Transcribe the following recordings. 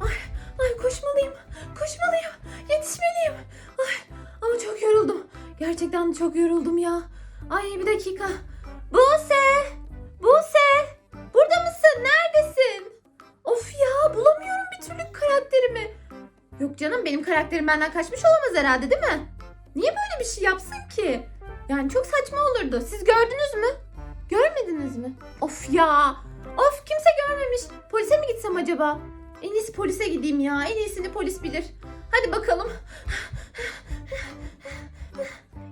Ay, ay koşmalıyım. Koşmalıyım. Yetişmeliyim. Ay, ama çok yoruldum. Gerçekten çok yoruldum ya. Ay bir dakika. Buse! Buse! Burada mısın? Neredesin? Of ya bulamıyorum bir türlü karakterimi. Yok canım benim karakterim benden kaçmış olamaz herhalde değil mi? Niye böyle bir şey yapsın ki? Yani çok saçma olurdu. Siz gördünüz mü? Görmediniz mi? Of ya. Of kimse görmemiş. Polise mi gitsem acaba? En iyisi polise gideyim ya. En iyisini polis bilir. Hadi bakalım.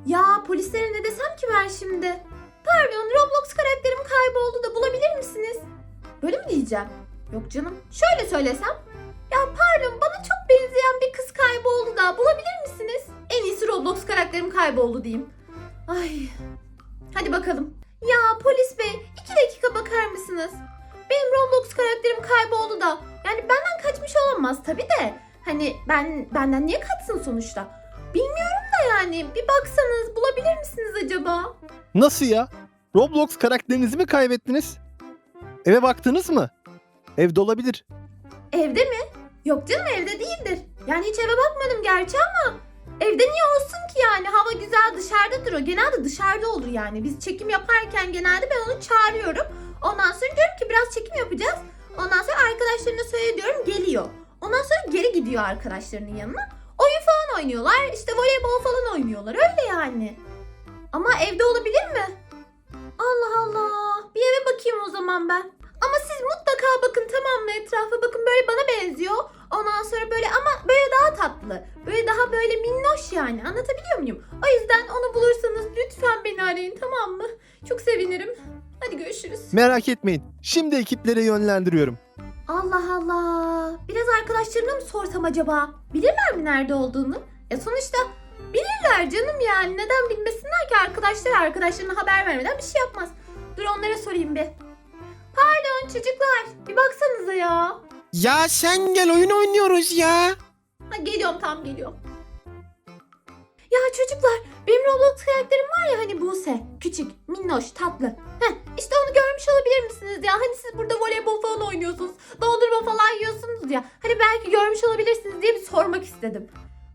Ya polislere ne desem ki ben şimdi? Pardon Roblox karakterim kayboldu da bulabilir misiniz? Böyle mi diyeceğim? Yok canım. Şöyle söylesem. Ya pardon bana çok benzeyen bir kız kayboldu da bulabilir misiniz? En iyisi Roblox karakterim kayboldu diyeyim. Ay. Hadi bakalım. Ya polis bey iki dakika bakar mısınız? Benim Roblox karakterim kayboldu da. Yani benden kaçmış olamaz tabii de. Hani ben benden niye kaçsın sonuçta? Bilmiyorum da yani bir baksanız bulabilir misiniz acaba? Nasıl ya? Roblox karakterinizi mi kaybettiniz? Eve baktınız mı? Evde olabilir. Evde mi? Yok canım evde değildir. Yani hiç eve bakmadım gerçi ama evde niye olsun ki yani? Hava güzel dışarıdadır o. Genelde dışarıda olur yani. Biz çekim yaparken genelde ben onu çağırıyorum. Ondan sonra diyorum ki biraz çekim yapacağız. Ondan sonra arkadaşlarına söylüyorum geliyor. Ondan sonra geri gidiyor arkadaşlarının yanına. Oyun falan oynuyorlar. İşte voleybol falan oynuyorlar. Öyle yani. Ama evde olabilir mi? Allah Allah. Bir eve bakayım o zaman ben. Ama siz mutlaka bakın tamam mı etrafa bakın böyle bana benziyor. Ondan sonra böyle ama böyle daha tatlı. Böyle daha böyle minnoş yani anlatabiliyor muyum? O yüzden onu bulursanız lütfen beni arayın tamam mı? Çok sevinirim. Görüşürüz. Merak etmeyin. Şimdi ekiplere yönlendiriyorum. Allah Allah. Biraz arkadaşlarına mı sorsam acaba? Bilirler mi nerede olduğunu? Ya sonuçta bilirler canım yani. Neden bilmesinler ki arkadaşlar arkadaşlarına haber vermeden bir şey yapmaz. Dur onlara sorayım bir. Pardon çocuklar. Bir baksanıza ya. Ya sen gel oyun oynuyoruz ya. Ha, geliyorum tam geliyorum. Ya çocuklar benim Roblox karakterim var ya hani Buse. Küçük, minnoş, tatlı. Heh, işte onu görmüş olabilir misiniz ya? Hani siz burada voleybol falan oynuyorsunuz. Dondurma falan yiyorsunuz ya. Hani belki görmüş olabilirsiniz diye bir sormak istedim.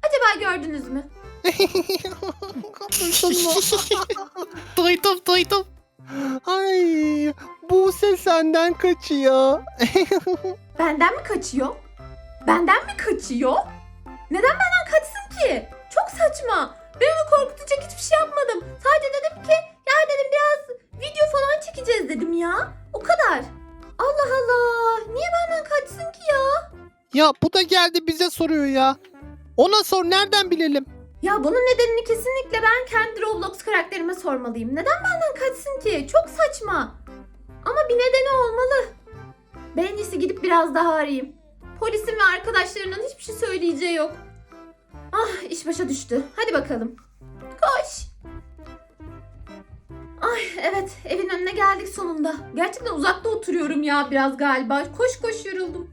Acaba gördünüz mü? duydum duydum. Ay, Buse senden kaçıyor. Benden mi kaçıyor? Benden mi kaçıyor? Neden benden kaçsın ki? Çok saçma. Ben onu korkutacak hiçbir şey yapmadım. Sadece dedim ki ya dedim biraz video falan çekeceğiz dedim ya. O kadar. Allah Allah. Niye benden kaçsın ki ya? ya bu da geldi bize soruyor ya. Ona sor nereden bilelim? Ya bunun nedenini kesinlikle ben kendi Roblox karakterime sormalıyım. Neden benden kaçsın ki? Çok saçma. Ama bir nedeni olmalı. Ben en iyisi gidip biraz daha arayayım. Polisin ve arkadaşlarının hiçbir şey söyleyeceği yok. Ah iş başa düştü. Hadi bakalım. Koş. Ay evet evin önüne geldik sonunda. Gerçekten uzakta oturuyorum ya biraz galiba. Koş koş yoruldum.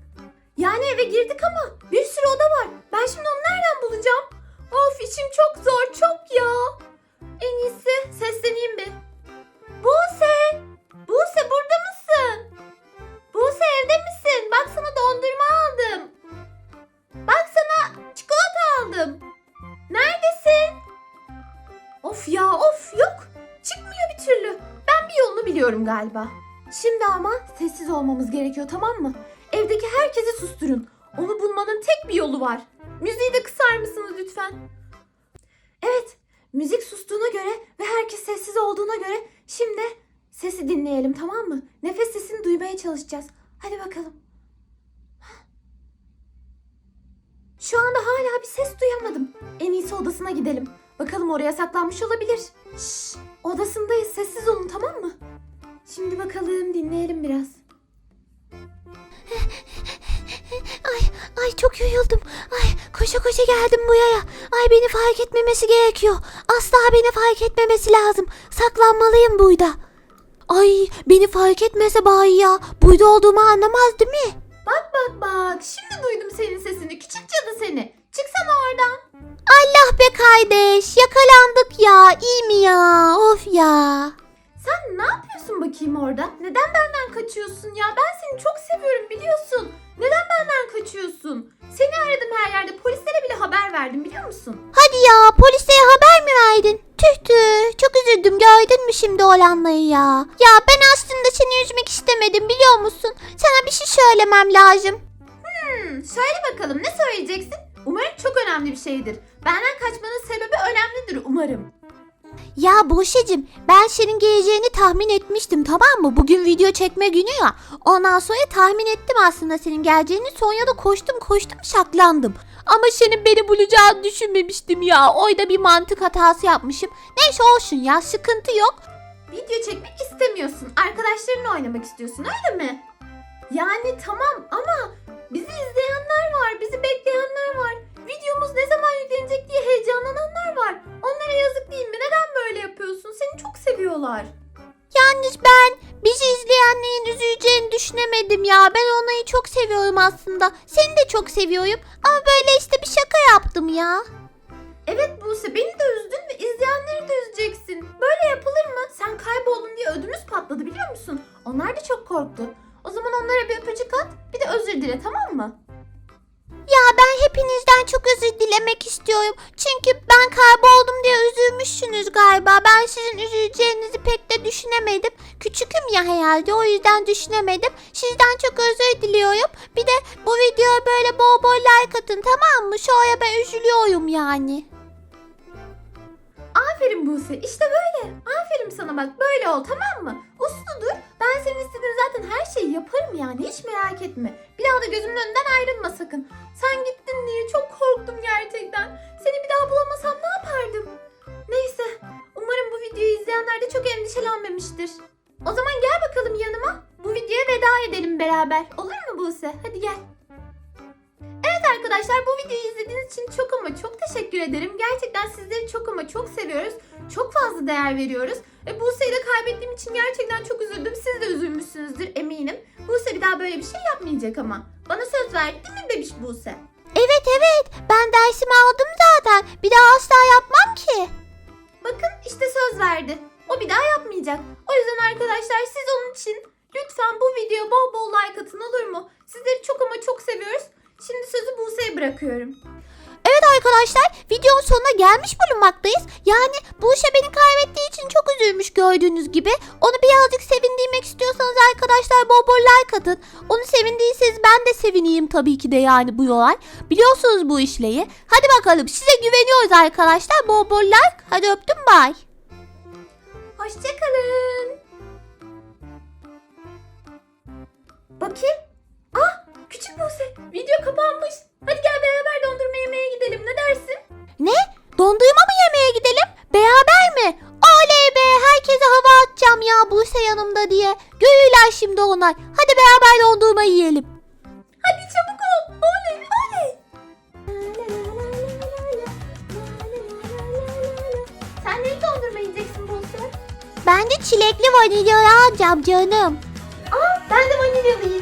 Yani eve girdik ama bir sürü oda var. Ben şimdi onu nereden bulacağım? Of içim çok zor çok ya. En iyisi sesleneyim bir. Buse! Buse burada mısın? Buse evde misin? Bak sana dondurma biliyorum galiba. Şimdi ama sessiz olmamız gerekiyor tamam mı? Evdeki herkesi susturun. Onu bulmanın tek bir yolu var. Müziği de kısar mısınız lütfen? Evet, müzik sustuğuna göre ve herkes sessiz olduğuna göre şimdi sesi dinleyelim tamam mı? Nefes sesini duymaya çalışacağız. Hadi bakalım. Şu anda hala bir ses duyamadım. En iyisi odasına gidelim. Bakalım oraya saklanmış olabilir. Şşş, odasındayız. Sessiz olun tamam mı? Şimdi bakalım dinleyelim biraz. Ay, ay çok yoruldum. Ay koşa koşa geldim buraya. Ay beni fark etmemesi gerekiyor. Asla beni fark etmemesi lazım. Saklanmalıyım burada. Ay beni fark etmese bari ya. Burada olduğumu anlamaz değil mi? Bak bak bak. Şimdi duydum senin sesini. Küçük cadı seni. Çıksana oradan. Allah be kardeş yakalandık ya. İyi mi ya? Of ya. Sen ne yapıyorsun bakayım orada? Neden benden kaçıyorsun ya? Ben seni çok seviyorum biliyorsun. Neden benden kaçıyorsun? Seni aradım her yerde. Polislere bile haber verdim biliyor musun? Hadi ya polise haber mi verdin? Tüh tüh çok üzüldüm gördün mü şimdi olanları ya? Ya ben aslında seni üzmek istemedim biliyor musun? Sana bir şey söylemem lazım. Hmm, söyle bakalım ne söyleyeceksin? Umarım çok önemli bir şeydir. Benden kaçmanın sebebi önemlidir umarım. Ya Buse'cim ben senin geleceğini tahmin etmiştim tamam mı? Bugün video çekme günü ya. Ondan sonra tahmin ettim aslında senin geleceğini. Sonra da koştum koştum şaklandım. Ama senin beni bulacağını düşünmemiştim ya. Oyda bir mantık hatası yapmışım. Neyse olsun ya sıkıntı yok. Video çekmek istemiyorsun. Arkadaşlarınla oynamak istiyorsun öyle mi? Yani tamam ama bizi izleyenler var, bizi bekleyenler var. Videomuz ne zaman yüklenecek diye heyecanlananlar var. Onlara yazık değil mi? Neden böyle yapıyorsun? Seni çok seviyorlar. Yalnız ben bizi izleyenlerin üzüleceğini düşünemedim ya. Ben onayı çok seviyorum aslında. Seni de çok seviyorum. Ama böyle işte bir şaka yaptım ya. Evet Buse beni de üzdün ve izleyenleri de üzeceksin. Böyle yapılır mı? Sen kayboldun diye ödümüz patladı biliyor musun? Onlar da çok korktu. O zaman onlara bir öpücük at bir de özür dile tamam mı? Ya ben hepinizden dilemek istiyorum. Çünkü ben kayboldum diye üzülmüşsünüz galiba. Ben sizin üzüleceğinizi pek de düşünemedim. Küçüküm ya herhalde o yüzden düşünemedim. Sizden çok özür diliyorum. Bir de bu videoya böyle bol bol like atın tamam mı? Şöyle ben üzülüyorum yani. Aferin Buse işte böyle. Aferin sana bak böyle ol tamam mı? Uslu dur. Ben senin istediğin zaten her şeyi yaparım yani hiç merak etme. Bir daha da gözümün önünden ayrılma sakın. Sen gittin diye çok korktum gerçekten. Seni bir daha bulamasam ne yapardım? Neyse umarım bu videoyu izleyenler de çok endişelenmemiştir. O zaman gel bakalım yanıma. Bu videoya veda edelim beraber. Olur mu Buse? Hadi gel. Evet arkadaşlar bu videoyu izlediğiniz için çok ama çok teşekkür ederim. Gerçekten sizleri çok ama çok seviyoruz. Çok fazla değer veriyoruz. Ve Buse'yi de kaybettiğim için gerçekten çok üzüldüm. Siz de üzülmüşsünüzdür eminim. Buse bir daha böyle bir şey yapmayacak ama. Bana söz verdi değil mi bebiş Buse? Evet evet ben dersimi aldım zaten. Bir daha asla yapmam ki. Bakın işte söz verdi. O bir daha yapmayacak. O yüzden arkadaşlar siz onun için lütfen bu videoya bol bol like atın olur mu? Sizleri çok ama çok seviyoruz. Şimdi sözü Buse'ye bırakıyorum. Arkadaşlar videonun sonuna gelmiş bulunmaktayız. Yani Buse beni kaybettiği için çok üzülmüş gördüğünüz gibi. Onu birazcık sevindirmek istiyorsanız arkadaşlar bol bol like atın. Onu sevindiyseniz ben de sevineyim tabii ki de yani bu yolay. Biliyorsunuz bu işleyi. Hadi bakalım size güveniyoruz arkadaşlar. Bol bol like. Hadi öptüm bay. Hoşçakalın. Bakayım. Ah küçük Buse video kapanmış. Hadi gel beraber dondurma yemeye gidelim ne dersin? Ne? Dondurma mı yemeye gidelim? Beraber mi? Oley be herkese hava atacağım ya Buse yanımda diye. Görürler şimdi onlar. Hadi beraber dondurma yiyelim. Hadi çabuk ol. Oley oley. Sen neyi dondurma yiyeceksin Buse? Ben de çilekli vanilya alacağım canım. Aa ben de vanilyalı